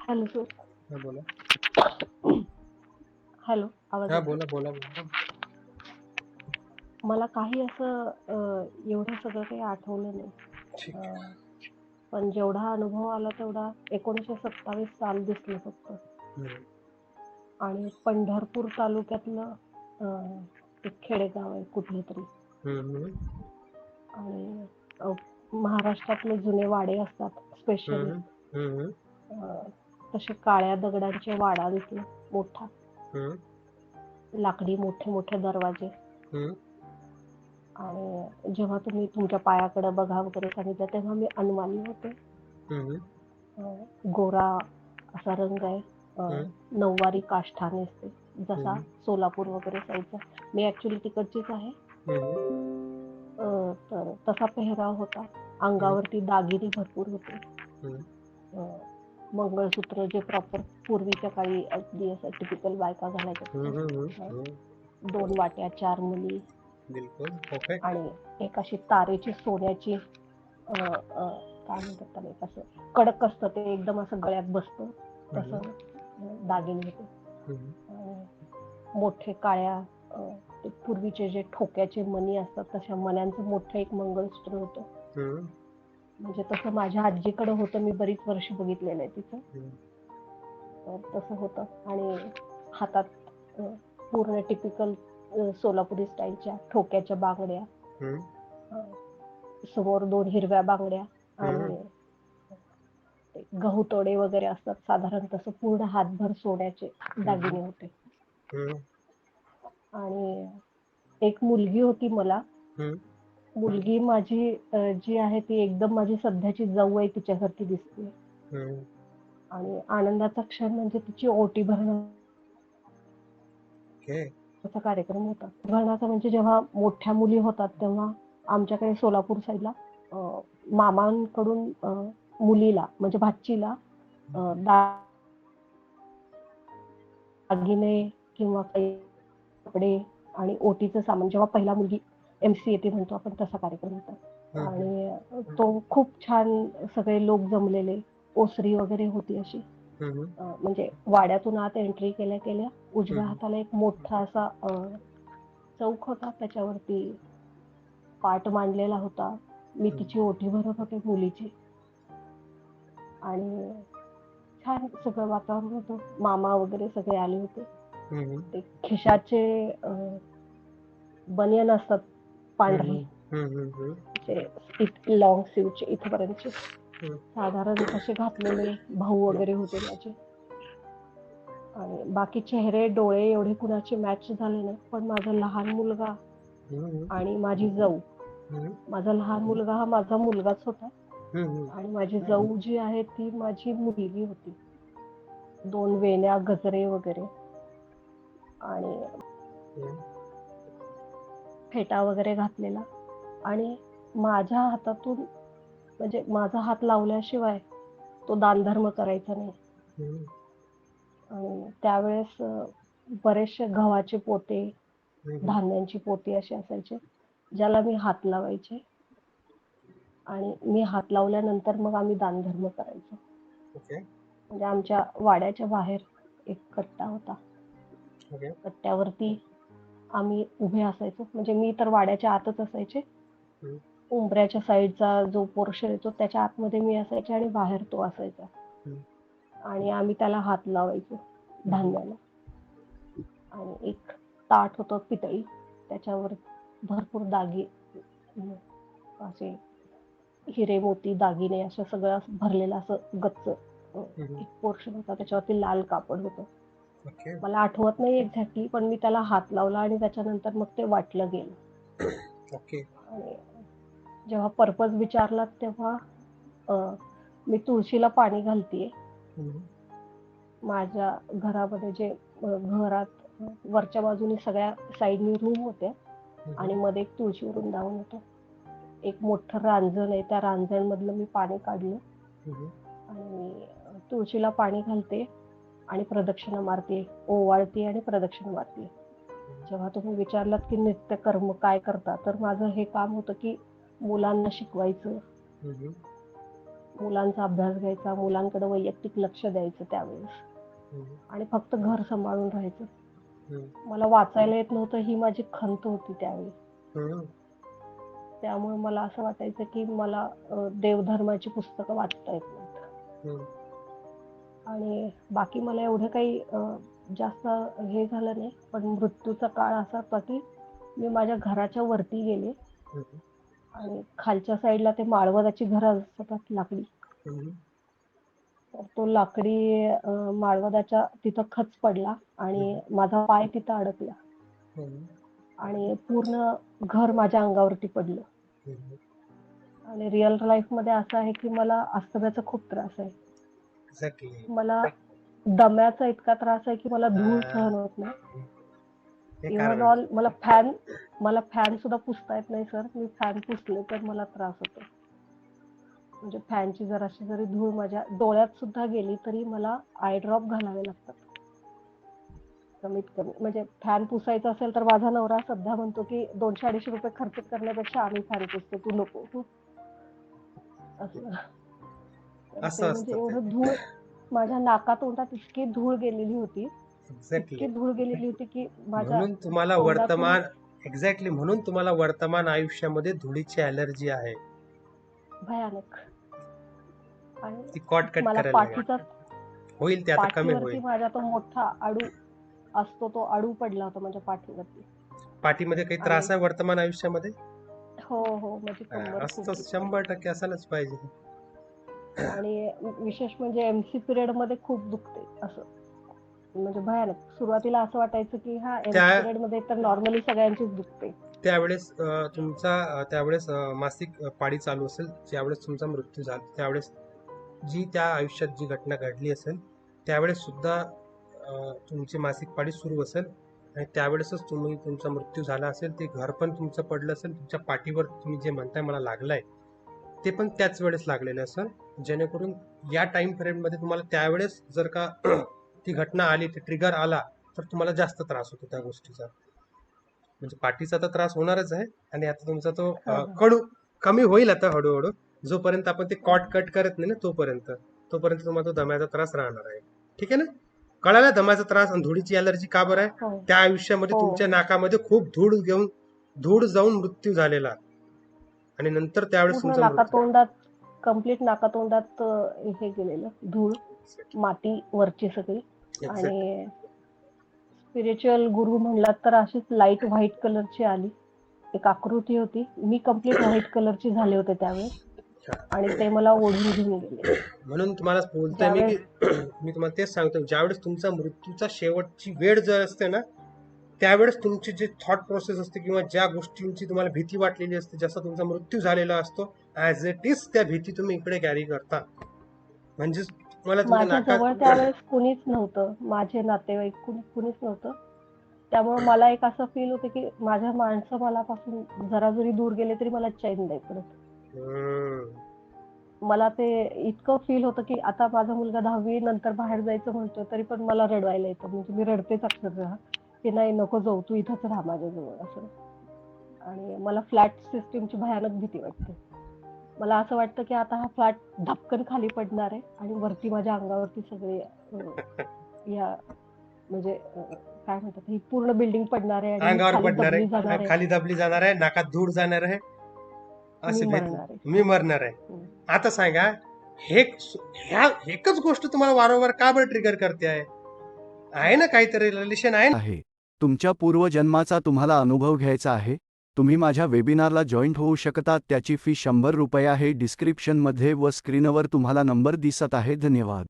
Hello sir. हा बोला. Hello आवाज हा? बोला बोला मला काही असं एवढं सगळं काही आठवलं नाही. पण जेवढा अनुभव आला तेवढा एकोणीसशे सत्तावीस साल दिसलं फक्त. आणि पंढरपूर तालुक्यातलं एक खेडेगाव आहे कुठलं तरी. आणि महाराष्ट्रातले जुने वाडे असतात स्पेशली हम्म, तसे काळ्या दगडांचे वाडा दिसला मोठा. हम्म, लाकडी मोठे मोठे दरवाजे. हम्म. आणि जेव्हा तुम्ही तुमच्या पायाकडे बघा वगैरे सांगितलं तेव्हा मी अनुमानी होते. हम्म, अं, गोरा असा रंग आहे. अं. नऊवारी काष्ठा नेसते जसा हम्म. सोलापूर वगैरे साईडचा. मी ऍक्च्युली तिकडचीच आहे. हम्म, अं, तर तसा पेहराव होता. अंगावरती दागिने भरपूर होते. मंगळसूत्र जे प्रॉपर पूर्वीच्या काळी अगदी असं टिपिकल बायका घालायच्या. दोन वाट्या चार मुली आणि एक अशी तारेची सोन्याची काय म्हणतात त्याला एक असं कडक असतं ते एकदम असं गळ्यात बसतं. तसं दागिने होते. मोठे काळ्या पूर्वीचे जे ठोक्याचे मणी असतात तशा मण्यांचं मोठं एक मंगळसूत्र होतं. म्हणजे तसं माझ्या आजीकडे होतं मी बरीच वर्ष बघितलेलं आहे तिचं तर तसं होतं. आणि हातात पूर्ण टिपिकल सोलापुरी स्टाईलच्या ठोक्याच्या बांगड्या. समोर दोन हिरव्या बांगड्या आणि गहू तोडे वगैरे असतात. साधारण तसं पूर्ण हातभर सोन्याचे दागिने होते. आणि एक मुलगी होती मला. मुलगी माझी जी आहे ती एकदम माझी सध्याची जाऊ आहे तिच्यासारखी दिसते. आणि आनंदाचा क्षण म्हणजे तिची ओटी भरणं. कार्यक्रम होता. भरणाचा म्हणजे जेव्हा मोठ्या मुली होतात तेव्हा आमच्याकडे सोलापूर साईडला मामांकडून मुलीला म्हणजे भाचीला दागिने किंवा काही कपडे आणि ओटीचं सामान. जेव्हा पहिला मुलगी एमसी येते म्हणतो आपण तसा कार्यक्रम होता. आणि तो खूप छान सगळे लोक जमलेले ओसरी वगैरे होती अशी. म्हणजे वाड्यातून आत एंट्री केल्या केल्या. उजव्या. हाताला एक मोठा असा चौक होता. त्याच्यावरती पाट मांडलेला होता. मी तिची ओटी भरत होते मुलीची. आणि छान सगळं वातावरण होतं. मामा वगैरे सगळे आले होते. ते खिशाचे बनियन असतात. पांढरे. लॉंग स्लीवचे इथपर्यंतचे. साधारण तसे घातलेले भाऊ वगैरे होते माझे आणि बाकी चेहरे डोळे एवढे कुणाचे मॅच झाले नाही पण माझा लहान मुलगा आणि माझी जाऊ. माझा लहान मुलगा हा माझा मुलगाच होता. आणि माझी जाऊ जी आहे ती माझी मुलगी होती. दोन वेण्या गजरे वगैरे. आणि फेटा वगैरे घातलेला. आणि माझ्या हातातून म्हणजे माझा हात लावल्याशिवाय तो दानधर्म करायचा नाही. आणि त्यावेळेस बरेचसे गव्हाचे पोते धान्यांची पोती अशी असायचे ज्याला मी हात लावायचे. आणि मी हात लावल्यानंतर मग आम्ही दानधर्म करायचो. म्हणजे आमच्या वाड्याच्या बाहेर एक कट्टा होता. ओके. कट्ट्यावरती आम्ही उभे असायचो. म्हणजे मी तर वाड्याच्या आतच असायचे. उंबऱ्याच्या साईडचा जो पोर्शन येतो त्याच्या आतमध्ये मी असायचे आणि बाहेर तो असायचा. आणि आम्ही त्याला हात लावायचो धान्याला. आणि एक ताट होतं पितळी. त्याच्यावर भरपूर दागी असे हिरे मोती दागिने असं सगळं भरलेलं असं गच्च एक पोर्शन होता. त्याच्यावरती लाल कापड होतं. ओके मला आठवत नाही एक्झॅक्टली पण मी त्याला हात लावला आणि त्याच्यानंतर मग ते वाटलं गेलं. ओके आणि जेव्हा पर्पज विचारला तेव्हा मी तुळशीला पाणी घालतीये. माझ्या घरामध्ये जे घरात वरच्या बाजूने सगळ्या साईडनी रूम होत्या आणि मध्ये एक तुळशी वृंदावन होतं एक मोठं रांजण आहे त्या रांजण मधलं मी पाणी काढलं. आणि तुळशीला पाणी घालते. आणि प्रदक्षिणा मारते ओवाळते आणि प्रदक्षिणा मारते. जेव्हा तुम्ही विचारलात की नित्य कर्म काय करता तर माझं हे काम होतं की मुलांना शिकवायचं. मुलांचा अभ्यास घ्यायचा मुलांकडे वैयक्तिक लक्ष द्यायचं त्यावेळेस. आणि फक्त घर सांभाळून राहायचं. मला वाचायला येत नव्हतं ही माझी खंत होती त्यावेळी. त्यामुळे मला असं वाटायचं की मला देवधर्माची पुस्तकं वाचता येत नाहीत. आणि बाकी मला एवढं काही जास्त हे झालं नाही पण मृत्यूचा काळ असा होता की मी माझ्या घराच्या वरती गेले. आणि खालच्या साईडला ते माळवदाची घरं असतात लाकडी. तर तो लाकडी माळवदाच्या तिथं खच पडला आणि माझा पाय तिथं अडकला. आणि पूर्ण घर माझ्या अंगावरती पडलं. आणि रिअल लाईफमध्ये असं आहे की मला अस्तम्याचा खूप त्रास आहे. मला दम्याचा इतका त्रास आहे की मला धूळ. सहन होत नाही. इव्हन ऑल मला फॅन मला फॅन सुद्धा पुसता येत नाही सर मी फॅन पुसले तर मला त्रास होतो. म्हणजे फॅनची जराशी जरी धूळ माझ्या डोळ्यात सुद्धा गेली तरी मला आय ड्रॉप घालावे लागतात. कमीत कमी. म्हणजे फॅन पुसायचा असेल तर माझा नवरा सध्या म्हणतो की दोनशे अडीचशे रुपये खर्च करण्यापेक्षा आम्ही फॅन पुसतो तू नको. असं. असं म्हणजे. एवढं धूळ माझ्या नाका तोंडात इतकी धूळ गेलेली होती. इतकी धूळ गेलेली होती की माझ्या म्हणून तुम्हाला वर्तमान एक्झॅक्टली म्हणून तुम्हाला वर्तमान आयुष्यामध्ये धुळीची अलर्जी आहे. भयानक. आणि ती कॉट कट करायला होईल ते आता कमी होईल. माझा तो मोठा आडू असतो तो आडू पडला होता माझ्या पाठीवरती. पाठीमध्ये काही त्रास आहे वर्तमान आयुष्यामध्ये? हो हो दुखते. शंभर टक्के असायलाच पाहिजे. आणि विशेष म्हणजे एमसी पिरियडमध्ये खूप दुखते असं. म्हणजे भयानक. सुरुवातीला असं वाटायचं की हा एमसी त्या- पिरियडमध्ये तर नॉर्मली सगळ्यांचीच दुखते. त्यावेळेस तुमचा त्यावेळेस मासिक पाळी चालू असेल ज्यावेळेस तुमचा मृत्यू झाला त्यावेळेस जी त्या आयुष्यात जी घटना घडली असेल त्यावेळेस सुद्धा तुमची मासिक पाळी सुरू असेल आणि त्यावेळेसच तुम्ही तुमचा मृत्यू झाला असेल ते घर पण तुमचं पडलं असेल तुमच्या पाठीवर तुम्ही जे म्हणताय मला लागलंय. ते पण त्याच वेळेस लागलेलं असेल जेणेकरून या टाइममध्ये तुम्हाला त्यावेळेस जर का ती घटना आली ते ट्रिगर आला तर तुम्हाला जास्त त्रास होतो त्या गोष्टीचा. म्हणजे पाठीचा तर त्रास होणारच आहे आणि आता तुमचा तो हा, हा. कडू कमी होईल आता हळूहळू. जोपर्यंत आपण ते कॉट कट करत नाही ना तोपर्यंत तोपर्यंत तुम्हाला तो दम्याचा त्रास राहणार आहे. ठीक आहे ना? कळाला दम्याचा त्रास आणि धुळीची अलर्जी का बरं आहे? हो. त्या आयुष्यामध्ये. तुमच्या नाकामध्ये खूप धूळ घेऊन धूळ जाऊन मृत्यू झालेला. आणि नंतर त्यावेळेस पूर्ण तुमचा नाका मृत्यू तोंडात कंप्लीट नाका तोंडात अं, हे गेलेलं धूळ माती वरची सगळी. आणि स्पिरिच्युअल गुरु म्हणलात तर अशीच लाइट व्हाईट कलरची आली. एक आकृती होती. मी कंप्लीट व्हाईट कलरची झाले होते त्यावेळेस. आणि ते मला ओढून घेऊन गेले. म्हणून तुम्हाला बोलतोय मी की मी तुम्हाला तेच सांगतो ज्यावेळेस तुमचा मृत्यूचा शेवटची वेळ जर असते ना त्यावेळेस तुमची जी थॉट प्रोसेस असते किंवा ज्या गोष्टींची तुम्हाला भीती वाटलेली असते जसा तुमचा मृत्यू झालेला असतो ऍज इट इज त्या भीती तुम्ही इकडे कॅरी करता. म्हणजेच तुम्हाला तुमच्या माझ्या जवळ नाकात त्यावेळेस कुणीच नव्हतं. माझे नातेवाईक कुणी कुणीच नव्हतं. त्यामुळे मला एक असं फील होतं की माझ्या माणसं मलापासून जरा जरी दूर गेले तरी मला चैन नाही पडत. मला ते इतकं फील होतं की आता माझा मुलगा दहावी नंतर बाहेर जायचं म्हणतो तरी पण मला रडवायला येतं. म्हणजे मी रडतेच अक्षरशः की नाही नको जाऊ तू इथंच राहा माझ्याजवळ असं. आणि मला फ्लॅट सिस्टीमची भयानक भीती वाटते. मला असं वाटतं की आता हा फ्लॅट धपकन खाली पडणार आहे आणि वरती माझ्या अंगावरती सगळे या म्हणजे काय म्हणतात ही पूर्ण बिल्डिंग पडणार आहे अंगावर खाली पडणार दबली जाणार आहे. खाली दबली जाणार आहे नाकात धूळ जाणार आहे. असे मी भीती- मरणार आहे. मी मरणार आहे. हम्म. आता सांगा हे ह्या एकच गोष्ट तुम्हाला वारंवार का बरं ट्रिगर करते आहे? आहे ना काहीतरी रिलेशन आहे ना? आहे. तुमच्या पूर्वजन्माचा तुम्हाला अनुभव घ्यायचा आहे. तुम्ही माझ्या वेबिनारला जॉईंट होऊ शकता त्याची फी शंभर रुपये आहे. डिस्क्रिप्शनमध्ये व स्क्रीनवर तुम्हाला नंबर दिसत आहे. धन्यवाद.